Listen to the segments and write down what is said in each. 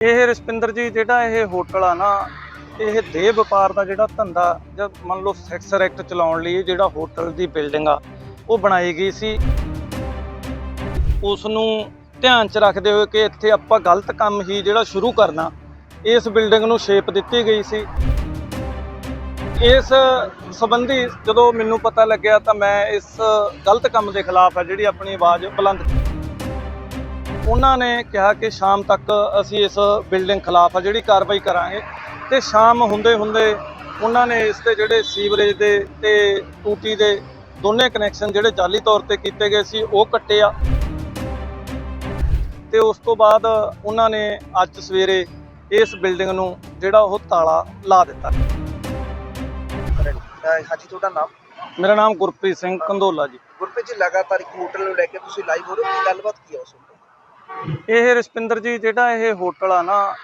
ਇਹ ਰਸਪਿੰਦਰ ਜੀ, ਜਿਹੜਾ ਇਹ ਹੋਟਲ ਆ ਨਾ, ਇਹ ਦੇਹ ਵਪਾਰ ਦਾ ਜਿਹੜਾ ਧੰਦਾ ਜਦ ਮੰਨ ਲਓ ਸੈਕਸਰ ਐਕਟ ਚਲਾਉਣ ਲਈ ਜਿਹੜਾ ਹੋਟਲ ਦੀ ਬਿਲਡਿੰਗ ਆ, ਉਹ ਬਣਾਈ ਗਈ ਸੀ। ਉਸ ਨੂੰ ਧਿਆਨ 'ਚ ਰੱਖਦੇ ਹੋਏ ਕਿ ਇੱਥੇ ਆਪਾਂ ਗਲਤ ਕੰਮ ਹੀ ਜਿਹੜਾ ਸ਼ੁਰੂ ਕਰਨਾ, ਇਸ ਬਿਲਡਿੰਗ ਨੂੰ ਸ਼ੇਪ ਦਿੱਤੀ ਗਈ ਸੀ। ਇਸ ਸੰਬੰਧੀ ਜਦੋਂ ਮੈਨੂੰ ਪਤਾ ਲੱਗਿਆ ਤਾਂ ਮੈਂ ਇਸ ਗਲਤ ਕੰਮ ਦੇ ਖਿਲਾਫ ਆ, ਜਿਹੜੀ ਆਪਣੀ ਆਵਾਜ਼ ਬੁਲੰਦ ਕੀਤੀ ਉਹਨਾਂ ਨੇ ਕਿਹਾ ਕਿ ਸ਼ਾਮ ਤੱਕ ਅਸੀਂ ਇਸ ਬਿਲਡਿੰਗ ਖਿਲਾਫ ਆ ਜਿਹੜੀ ਕਾਰਵਾਈ ਕਰਾਂਗੇ। ਤੇ ਸ਼ਾਮ ਹੁੰਦੇ ਹੁੰਦੇ ਉਹਨਾਂ ਨੇ ਇਸ ਤੇ ਜਿਹੜੇ ਸੀਵਰੇਜ ਦੇ ਤੇ ਟੂਟੀ ਦੇ ਦੋਨੇ ਕਨੈਕਸ਼ਨ ਜਿਹੜੇ ਜਾਲੀ ਤੌਰ ਤੇ ਕੀਤੇ ਗਏ ਸੀ ਉਹ ਕੱਟੇ ਆ। ਤੇ ਉਸ ਤੋਂ ਬਾਅਦ ਉਹਨਾਂ ਨੇ ਅੱਜ ਸਵੇਰੇ ਇਸ ਬਿਲਡਿੰਗ ਨੂੰ ਜਿਹੜਾ ਉਹ ਤਾਲਾ ਲਾ ਦਿੱਤਾ। ਹਾਂਜੀ ਤੁਹਾਡਾ ਨਾਮ? ਮੇਰਾ ਨਾਮ ਗੁਰਪ੍ਰੀਤ ਸਿੰਘ ਕੰਦੋਲਾ ਜੀ। ਗੁਰਪ੍ਰੀਤ ਜੀ ਲਗਾਤਾਰ ਇੱਕ ਹੋਟਲ ਨੂੰ ਲੈ ਕੇ ਤੁਸੀਂ ਲਾਈਵ ਹੋ ਰਹੇ ਹੋ। ਕੀ ਗੱਲਬਾਤ ਕੀ ਹੈ ਉਸ ਹੋਟਲ ਇਹ ਰਸਪਿੰਦਰ ਜੀ, ਜਿਹੜਾ ਇਹ ਹੋਟਲ ਆ ਨਾ,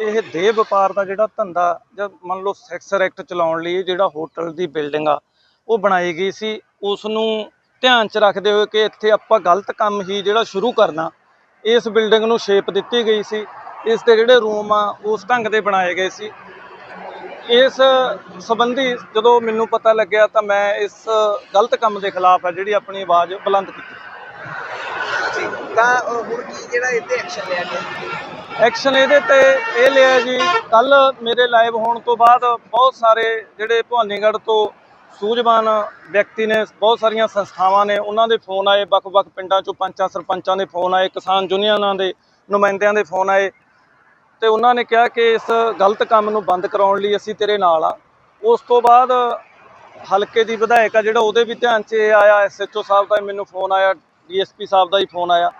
ਇਹ ਦੇਹ ਵਪਾਰ ਦਾ ਜਿਹੜਾ ਧੰਦਾ ਜਦ ਮੰਨ ਲਓ ਸੈਕਸਰ ਐਕਟ ਚਲਾਉਣ ਲਈ ਜਿਹੜਾ ਹੋਟਲ ਦੀ ਬਿਲਡਿੰਗ ਆ, ਉਹ ਬਣਾਈ ਗਈ ਸੀ। ਉਸ ਨੂੰ ਧਿਆਨ 'ਚ ਰੱਖਦੇ ਹੋਏ ਕਿ ਇੱਥੇ ਆਪਾਂ ਗਲਤ ਕੰਮ ਹੀ ਜਿਹੜਾ ਸ਼ੁਰੂ ਕਰਨਾ, ਇਸ ਬਿਲਡਿੰਗ ਨੂੰ ਸ਼ੇਪ ਦਿੱਤੀ ਗਈ ਸੀ। ਇਸ ਦੇ ਜਿਹੜੇ ਰੂਮ ਆ, ਉਸ ਢੰਗ ਦੇ ਬਣਾਏ ਗਏ ਸੀ। ਇਸ ਸੰਬੰਧੀ ਜਦੋਂ ਮੈਨੂੰ ਪਤਾ ਲੱਗਿਆ ਤਾਂ ਮੈਂ ਇਸ ਗਲਤ ਕੰਮ ਦੇ ਖਿਲਾਫ ਹੈ ਜਿਹੜੀ ਆਪਣੀ ਆਵਾਜ਼ ਬੁਲੰਦ ਕੀਤੀ। ਤਾਂ, ਅਹ, ਹੁਣ ਕੀ ਜਿਹੜਾ ਇੱਥੇ ਐਕਸ਼ਨ ਲਿਆ ਗਿਆ? ਐਕਸ਼ਨ ਇਹਦੇ ਤੇ ਇਹ ਲਿਆ ਜੀ, ਕੱਲ ਮੇਰੇ ਲਾਈਵ ਹੋਣ ਤੋਂ ਬਾਅਦ ਬਹੁਤ ਸਾਰੇ ਜਿਹੜੇ ਭਵਾਨੀਗੜ੍ਹ ਤੋਂ ਸੂਝਵਾਨ ਵਿਅਕਤੀ ਨੇ, ਬਹੁਤ ਸਾਰੀਆਂ ਸੰਸਥਾਵਾਂ ਨੇ, ਉਹਨਾਂ ਦੇ ਫੋਨ ਆਏ, ਵੱਖ-ਵੱਖ ਪਿੰਡਾਂ ਚੋਂ ਪੰਚਾਂ ਸਰਪੰਚਾਂ ਦੇ ਫੋਨ ਆਏ, ਕਿਸਾਨ ਯੂਨੀਅਨਾਂ ਦੇ ਨੁਮਾਇੰਦਿਆਂ ਦੇ ਫੋਨ ਆਏ। ਤੇ ਉਹਨਾਂ ਨੇ ਕਿਹਾ ਕਿ ਇਸ ਗਲਤ ਕੰਮ ਨੂੰ ਬੰਦ ਕਰਾਉਣ ਲਈ ਅਸੀਂ ਤੇਰੇ ਨਾਲ ਆ। ਉਸ ਤੋਂ ਬਾਅਦ ਹਲਕੇ ਦੀ ਵਿਧਾਇਕ ਆ ਜਿਹੜਾ, ਉਹਦੇ ਵੀ ਧਿਆਨ 'ਚ ਇਹ ਆਇਆ ਐਸਐਚਓ ਸਾਹਿਬ ਦਾ ਮੈਨੂੰ ਫੋਨ ਆਇਆ ਡੀਐਸਪੀ ਸਾਹਿਬ ਦਾ ਹੀ ਫੋਨ ਆਇਆ।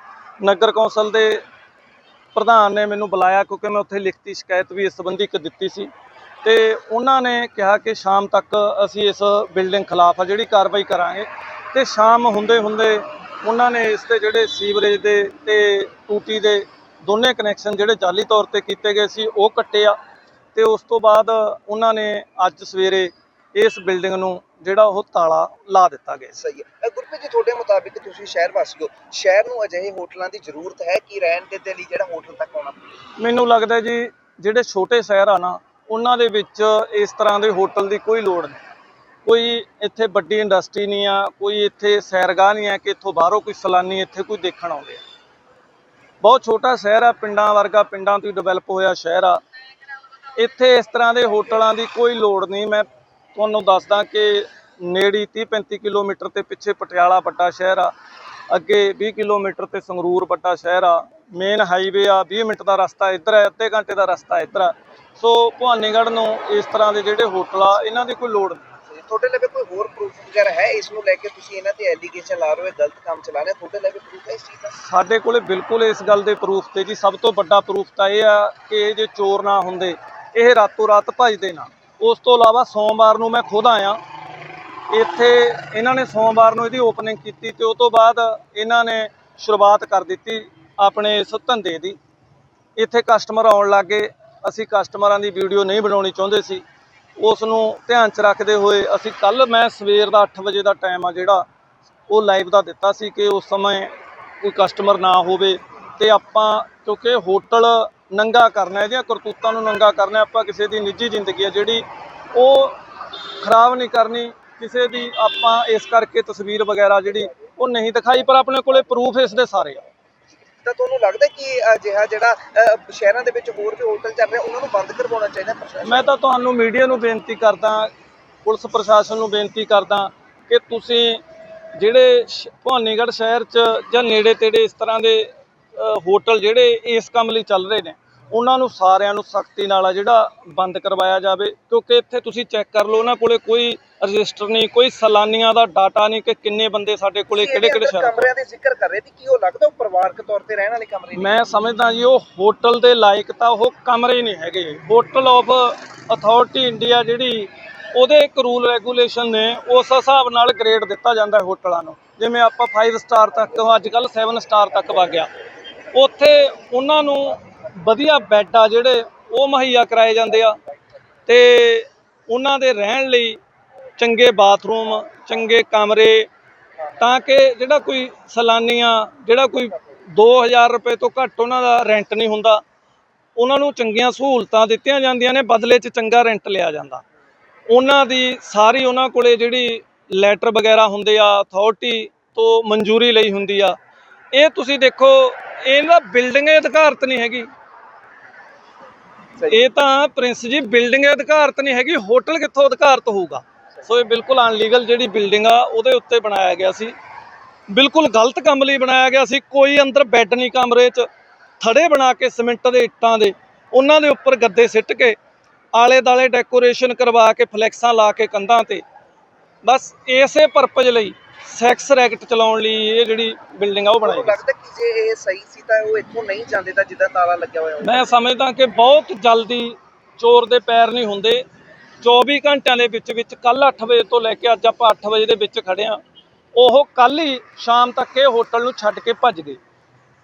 ਨਗਰ ਕੌਂਸਲ ਦੇ ਪ੍ਰਧਾਨ ਨੇ ਮੈਨੂੰ ਬੁਲਾਇਆ ਕਿਉਂਕਿ ਮੈਂ ਉੱਥੇ ਲਿਖਤੀ ਸ਼ਿਕਾਇਤ ਵੀ ਇਸ ਸੰਬੰਧੀ ਇੱਕ ਦਿੱਤੀ ਸੀ। ਤੇ ਉਹਨਾਂ ਨੇ ਕਿਹਾ ਕਿ ਸ਼ਾਮ ਤੱਕ ਅਸੀਂ ਇਸ ਬਿਲਡਿੰਗ ਖਿਲਾਫ ਆ, ਜਿਹੜੀ ਕਾਰਵਾਈ ਕਰਾਂਗੇ। ਤੇ ਸ਼ਾਮ ਹੁੰਦੇ ਹੁੰਦੇ ਉਹਨਾਂ ਨੇ ਇਸ ਤੇ ਜਿਹੜੇ ਸੀਵਰੇਜ ਦੇ ਤੇ ਟੂਟੀ ਦੇ ਦੋਨੇ ਕਨੈਕਸ਼ਨ ਜਿਹੜੇ ਜਾਲੀ ਤੌਰ ਤੇ ਕੀਤੇ ਗਏ ਸੀ, ਉਹ ਕੱਟੇ ਆ। ਤੇ ਉਸ ਤੋਂ ਬਾਅਦ ਉਹਨਾਂ ਨੇ ਅੱਜ ਸਵੇਰੇ ਇਸ ਬਿਲਡਿੰਗ ਨੂੰ ਜਿਹੜਾ ਉਹ ਤਾਲਾ ਲਾ ਦਿੱਤਾ ਗਿਆ। ਸਹੀ ਹੈ। ਗੁਰਪ੍ਰੀਤ ਜੀ ਤੁਹਾਡੇ ਮੁਤਾਬਿਕ ਤੁਸੀਂ ਸ਼ਹਿਰ ਵਾਸੀ ਹੋ। ਸ਼ਹਿਰ ਨੂੰ ਅਜਿਹੇ ਹੋਟਲਾਂ ਦੀ ਜ਼ਰੂਰਤ ਹੈ ਕਿ ਰਹਿਣ ਦੇ ਲਈ ਜਿਹੜਾ ਹੋਟਲ ਤੱਕ ਆਉਣਾ ਪਵੇ? ਮੈਨੂੰ ਲੱਗਦਾ ਜੀ ਜਿਹੜੇ ਛੋਟੇ ਸ਼ਹਿਰ ਆ ਨਾ ਉਹਨਾਂ ਦੇ ਵਿੱਚ ਇਸ ਤਰ੍ਹਾਂ ਦੇ ਹੋਟਲ ਦੀ ਕੋਈ ਲੋੜ ਨਹੀਂ। ਕੋਈ ਇੱਥੇ ਵੱਡੀ ਇੰਡਸਟਰੀ ਨਹੀਂ ਆ ਕੋਈ ਇੱਥੇ ਸੈਰਗਾਹ ਨਹੀਂ ਆ ਕਿ ਇੱਥੋਂ ਬਾਹਰੋਂ ਕੋਈ ਸੈਲਾਨੀ ਇੱਥੇ ਕੋਈ ਦੇਖਣ ਆਉਂਦੇ ਆ। ਬਹੁਤ ਛੋਟਾ ਸ਼ਹਿਰ ਆ ਪਿੰਡਾਂ ਵਰਗਾ ਪਿੰਡਾਂ ਤੋਂ ਡਿਵੈਲਪ ਹੋਇਆ ਸ਼ਹਿਰ ਆ। ਇੱਥੇ ਇਸ ਤਰ੍ਹਾਂ ਦੇ ਹੋਟਲਾਂ ਦੀ ਕੋਈ ਲੋੜ ਨਹੀਂ। ਮੈਂ ਤੁਹਾਨੂੰ ਦੱਸਦਾ ਕਿ ਨੇੜੀ 30 35 ਕਿਲੋਮੀਟਰ ਤੇ ਪਿੱਛੇ ਪਟਿਆਲਾ ਵੱਡਾ ਸ਼ਹਿਰ ਆ। ਅੱਗੇ 20 ਕਿਲੋਮੀਟਰ ਤੇ ਸੰਗਰੂਰ ਵੱਡਾ ਸ਼ਹਿਰ ਆ। ਮੇਨ ਹਾਈਵੇ ਆ 20 ਮਿੰਟ ਦਾ ਰਸਤਾ ਇੱਧਰ ਹੈ ਅੱਧੇ ਘੰਟੇ ਦਾ ਰਸਤਾ ਇੱਧਰ ਆ। ਸੋ ਭਵਾਨੀਗੜ੍ਹ ਨੂੰ ਇਸ ਤਰ੍ਹਾਂ ਦੇ ਜਿਹੜੇ ਹੋਟਲ ਆ ਇਹਨਾਂ ਦੀ ਕੋਈ ਲੋੜ ਨਹੀਂ। ਤੁਹਾਡੇ ਲਵੇ ਕੋਈ ਹੋਰ ਪ੍ਰੂਫ ਵਗੈਰਾ ਹੈ? ਇਸ ਨੂੰ ਲੈ ਕੇ ਤੁਸੀਂ ਇਹਨਾਂ ਤੇ ਐਲੀਗੇਸ਼ਨ ਲਾ ਰਹੇ ਹੋ ਗਲਤ ਕੰਮ ਚਲਾ ਰਹੇ ਹੋ। ਤੁਹਾਡੇ ਲਵੇ ਪ੍ਰੂਫ ਹੈ ਇਸ ਚੀਜ਼ ਦਾ? ਸਾਡੇ ਕੋਲੇ ਬਿਲਕੁਲ ਇਸ ਗੱਲ ਦੇ ਪ੍ਰੂਫ ਤੇ ਜੀ। ਸਭ ਤੋਂ ਵੱਡਾ ਪ੍ਰੂਫ ਤਾਂ ਇਹ ਆ ਕਿ ਜੇ ਚੋਰ ਨਾ ਹੁੰਦੇ ਇਹ ਰਾਤੋਂ ਰਾਤ ਭੱਜਦੇ ਨਾ। ਉਸ ਤੋਂ ਇਲਾਵਾ ਸੋਮਵਾਰ ਨੂੰ ਮੈਂ ਖੁਦ ਆਇਆ। ਇੱਥੇ ਇਹਨਾਂ ਨੇ ਸੋਮਵਾਰ ਨੂੰ ਇਹਦੀ ਓਪਨਿੰਗ ਕੀਤੀ ਤੇ ਉਸ ਤੋਂ ਬਾਅਦ ਇਹਨਾਂ ਨੇ ਸ਼ੁਰੂਆਤ ਕਰ ਦਿੱਤੀ ਆਪਣੇ ਇਸ ਧੰਦੇ ਦੀ। ਇੱਥੇ ਕਸਟਮਰ ਆਉਣ ਲੱਗੇ ਅਸੀਂ ਕਸਟਮਰਾਂ ਦੀ ਵੀਡੀਓ ਨਹੀਂ ਬਣਾਉਣੀ ਚਾਹੁੰਦੇ ਸੀ। ਉਸ ਨੂੰ ਧਿਆਨ 'ਚ ਰੱਖਦੇ ਹੋਏ ਅਸੀਂ ਕੱਲ ਮੈਂ ਸਵੇਰ ਦਾ 8 ਵਜੇ ਦਾ ਟਾਈਮ ਆ ਜਿਹੜਾ, ਉਹ ਲਾਈਵ ਦਾ ਦਿੱਤਾ ਸੀ ਕਿ ਉਸ ਸਮੇਂ ਕੋਈ ਕਸਟਮਰ ਨਾ ਹੋਵੇ ਤੇ ਆਪਾਂ ਕਿਉਂਕਿ ਹੋਟਲ ਨੰਗਾ ਕਰਨਾ ਜਾਂ ਕਰਤੂਤਾਂ ਨੂੰ ਨੰਗਾ ਕਰਨਾ ਆਪਾਂ ਕਿਸੇ ਦੀ ਨਿੱਜੀ ਜ਼ਿੰਦਗੀ ਹੈ ਜਿਹੜੀ ਉਹ ਖਰਾਬ ਨਹੀਂ ਕਰਨੀ ਕਿਸੇ ਦੀ ਆਪਾਂ ਇਸ ਕਰਕੇ ਤਸਵੀਰ ਵਗੈਰਾ ਜਿਹੜੀ ਉਹ ਨਹੀਂ ਦਿਖਾਈ ਪਰ ਆਪਣੇ ਕੋਲੇ ਪ੍ਰੂਫ ਇਸ ਦੇ ਸਾਰੇ ਆ। ਤਾਂ ਤੁਹਾਨੂੰ ਲੱਗਦਾ ਕਿ ਅਜਿਹਾ ਜਿਹੜਾ ਸ਼ਹਿਰਾਂ ਦੇ ਵਿੱਚ ਹੋਰ ਵੀ ਹੋਟਲ ਚੱਲ ਰਹੇ ਉਹਨਾਂ ਨੂੰ ਬੰਦ ਕਰਵਾਉਣਾ ਚਾਹੀਦਾ ਪ੍ਰਸ਼ਾਸਨ? ਮੈਂ ਤਾਂ ਤੁਹਾਨੂੰ ਮੀਡੀਆ ਨੂੰ ਬੇਨਤੀ ਕਰਦਾ ਪੁਲਿਸ ਪ੍ਰਸ਼ਾਸਨ ਨੂੰ ਬੇਨਤੀ ਕਰਦਾ ਕਿ ਤੁਸੀਂ ਜਿਹੜੇ ਭਵਾਨੀਗੜ੍ਹ ਸ਼ਹਿਰ 'ਚ ਜਾਂ ਨੇੜੇ ਤੇੜੇ ਇਸ ਤਰ੍ਹਾਂ ਦੇ ਹੋਟਲ ਜਿਹੜੇ ਇਸ ਕੰਮ ਲਈ ਚੱਲ ਰਹੇ ਨੇ ਉਹਨਾਂ ਨੂੰ ਸਾਰਿਆਂ ਨੂੰ ਸਖਤੀ ਨਾਲ ਆ ਜਿਹੜਾ ਬੰਦ ਕਰਵਾਇਆ ਜਾਵੇ ਕਿਉਂਕਿ ਇੱਥੇ ਤੁਸੀਂ ਚੈੱਕ ਕਰ ਲਓ ਉਹਨਾਂ ਕੋਲੇ ਕੋਈ ਰਜਿਸਟਰ ਨਹੀਂ ਕੋਈ ਸੈਲਾਨੀਆਂ ਦਾ ਡਾਟਾ ਨਹੀਂ ਕਿ ਕਿੰਨੇ ਬੰਦੇ ਸਾਡੇ ਕੋਲੇ ਕਿਹੜੇ ਕਿਹੜੇ ਸ਼ਹਿਰ। ਕਮਰਿਆਂ ਦੇ ਜ਼ਿਕਰ ਕਰ ਰਹੇ ਸੀ ਕੀ ਉਹ ਲੱਗਦਾ ਉਹ ਪਰਿਵਾਰਕ ਤੌਰ ਤੇ ਰਹਿਣ ਵਾਲੇ ਕਮਰੇ ਨੇ? ਮੈਂ ਸਮਝਦਾ ਜੀ ਉਹ ਹੋਟਲ ਦੇ ਲਾਇਕ ਤਾਂ ਉਹ ਕਮਰੇ ਨਹੀਂ ਹੈਗੇ। ਹੋਟਲ ਆਫ ਅਥਾਰਟੀ ਇੰਡੀਆ ਜਿਹੜੀ ਉਹਦੇ ਇੱਕ ਰੂਲ ਰੈਗੂਲੇਸ਼ਨ ਨੇ ਉਸ ਹਿਸਾਬ ਨਾਲ ਗ੍ਰੇਡ ਦਿੱਤਾ ਜਾਂਦਾ ਹੋਟਲਾਂ ਨੂੰ। ਜਿਵੇਂ ਆਪਾਂ 5 ਸਟਾਰ ਤੱਕ ਅੱਜ ਕੱਲ 7 ਸਟਾਰ ਤੱਕ ਵਗ ਗਿਆ। ਉੱਥੇ ਉਹਨਾਂ ਨੂੰ ਵਧੀਆ ਬੈੱਡ ਆ ਜਿਹੜੇ, ਉਹ ਮੁਹੱਈਆ ਕਰਾਏ ਜਾਂਦੇ ਆ। ਤੇ ਉਹਨਾਂ ਦੇ ਰਹਿਣ ਲਈ ਚੰਗੇ ਬਾਥਰੂਮ ਚੰਗੇ ਕਮਰੇ, ਤਾਂ ਕਿ ਜਿਹੜਾ ਕੋਈ ਸੈਲਾਨੀਆਂ, ਜਿਹੜਾ ਕੋਈ 2000 ਰੁਪਏ ਤੋਂ ਘੱਟ ਉਹਨਾਂ ਦਾ ਰੈਂਟ ਨਹੀਂ ਹੁੰਦਾ, ਉਹਨਾਂ ਨੂੰ ਚੰਗੀਆਂ ਸਹੂਲਤਾਂ ਦਿੱਤੀਆਂ ਜਾਂਦੀਆਂ ਨੇ, ਬਦਲੇ 'ਚ ਚੰਗਾ ਰੈਂਟ ਲਿਆ ਜਾਂਦਾ। ਉਹਨਾਂ ਦੀ ਸਾਰੀ ਉਹਨਾਂ ਕੋਲੇ ਜਿਹੜੀ ਲੈਟਰ ਵਗੈਰਾ ਹੁੰਦੇ ਆ ਅਥਾਰਟੀ ਤੋਂ ਮਨਜ਼ੂਰੀ ਲਈ ਹੁੰਦੀ ਆ। ਇਹ ਤੁਸੀਂ ਦੇਖੋ, ਇਹਨਾਂ ਬਿਲਡਿੰਗ ਅਧਿਕਾਰਤ ਨਹੀਂ ਹੈਗੀ। ਇਹ ਤਾਂ ਪ੍ਰਿੰਸ ਜੀ ਬਿਲਡਿੰਗ ਅਧਿਕਾਰਤ ਨਹੀਂ ਹੈਗੀ ਹੋਟਲ ਕਿੱਥੋਂ ਅਧਿਕਾਰਤ ਹੋਊਗਾ? ਸੋ ਇਹ ਬਿਲਕੁਲ ਅਨਲੀਗਲ ਜਿਹੜੀ ਬਿਲਡਿੰਗ ਆ ਉਹਦੇ ਉੱਤੇ ਬਣਾਇਆ ਗਿਆ ਸੀ। ਬਿਲਕੁਲ ਗਲਤ ਕੰਮ ਲਈ ਬਣਾਇਆ ਗਿਆ ਸੀ। ਕੋਈ ਅੰਦਰ ਬੈੱਡ ਨਹੀਂ ਕਮਰੇ 'ਚ। ਥੜੇ ਬਣਾ ਕੇ ਸਿਮੈਂਟ ਦੇ ਇੱਟਾਂ ਦੇ ਉਹਨਾਂ ਦੇ ਉੱਪਰ ਗੱਦੇ ਸਿੱਟ ਕੇ ਆਲੇ ਦਾਲੇ ਡੈਕੋਰੇਸ਼ਨ ਕਰਵਾ ਕੇ ਫਲੈਕਸਾਂ ਲਾ ਕੇ ਕੰਧਾਂ ਤੇ। ਬਸ ਇਸੇ ਪਰਪਸ ਲਈ ਸੈਕਸ ਰੈਕਟ ਚਲਾਉਣ ਲਈ ਇਹ ਜਿਹੜੀ ਬਿਲਡਿੰਗ ਆ ਉਹ ਬਣਾਈ ਗਈ ਲੱਗਦਾ ਕਿ ਜੇ ਇਹ ਸਹੀ ਸੀ ਤਾਂ ਉਹ ਇੱਥੋਂ ਨਹੀਂ ਜਾਂਦੇ ਤਾਂ ਜਿੱਦਾਂ ਤਾਲਾ ਲੱਗਿਆ ਹੋਇਆ ਹੁੰਦਾ? ਮੈਂ ਸਮਝਦਾ ਕਿ ਬਹੁਤ ਜਲਦੀ ਚੋਰ ਦੇ ਪੈਰ ਨਹੀਂ ਹੁੰਦੇ। 24 ਘੰਟਿਆਂ ਦੇ ਵਿੱਚ ਵਿੱਚ ਕੱਲ 8 ਵਜੇ ਤੋਂ ਲੈ ਕੇ ਅੱਜ ਆਪਾਂ 8 ਵਜੇ ਦੇ ਵਿੱਚ ਖੜੇ ਆ ਉਹ ਕੱਲ ਹੀ ਸ਼ਾਮ ਤੱਕ ਇਹ ਹੋਟਲ ਨੂੰ ਛੱਡ ਕੇ ਭੱਜ ਗਏ।